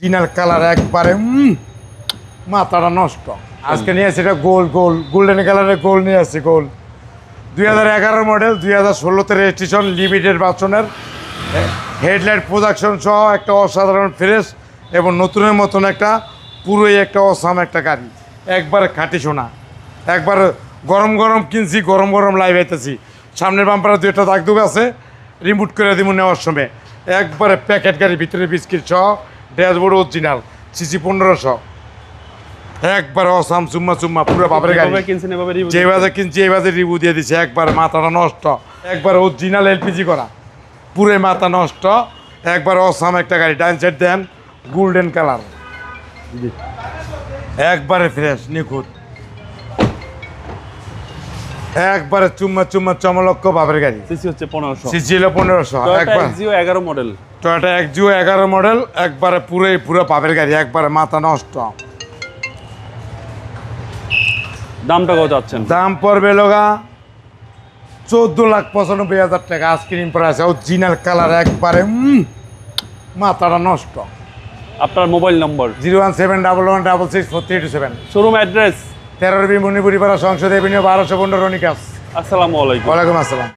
চিনার colour একবারে মাথাটা নষ্ট। আজকে নিয়ে আসছি এটা গোল গোল, গোল্ডেন কালারের গোল নিয়ে আসছি গোল। দুই হাজার এগারো মডেল দুই হাজার ষোলোতে রেজিস্ট্রেশন লিমিটেড বাসনের হেডলাইট প্রোডাকশন সহ একটা অসাধারণ ফ্রেশ এবং নতুনের মতন একটা, পুরোই একটা অসাম একটা গাড়ি। একবারে খাঁটি সোনা। একবার গরম গরম কিনছি, গরম গরম লাইভ আইতেছি। সামনের বাম্পারে দু একটা দুগ আছে রিমুট করে দিব নেওয়ার সময়। একবারে প্যাকেট গাড়ি, ভিতরে বিস্কিট সহ ড্যাশবোর্ড অরিজিনাল সিসি পনেরোশো। একবার অসাম চুম্মা চুম্মা পুরো বাপের গাড়ি। যে বাজে কিনছি এই বাজে রিভিউ দিয়ে দিছে একবার মাথাটা নষ্ট। একবার অরিজিনাল এলপিজি করা। পুরো মাথা নষ্ট। একবার অসাম একটা গাড়ি সাইড দেন গোল্ডেন কালার একবারে ফ্রেশ নিখুঁত। একবারে চুম্মা চুম্মা চমলক্ষ বাপের গাড়ি। সিসি হচ্ছে পনেরোশো। সিসি হলো পনেরোশো একবার। এগারো মডেল টয়টা এক জিও এগারো মডেল একবারে পুরোই পুরো বাপের গাড়ি একবারে মাথা নষ্ট। দামটা কত যাচ্ছেন দাম পড়বে লোগা চোদ্দ লাখ পঁচানব্বই হাজার টাকা। আইসক্রিম প্রাইস অরিজিনাল কালার একবারে মাথাটা নষ্ট। আপনার mobile number zero one seven double one double six four three two seven. Showroom address তেরো বি মণিপুরি পাড়া সংসদ এভিনিউ বারোশো পনেরো রনিকাস। আসসালামু আলাইকুম। ওয়ালাইকুম আসসালাম।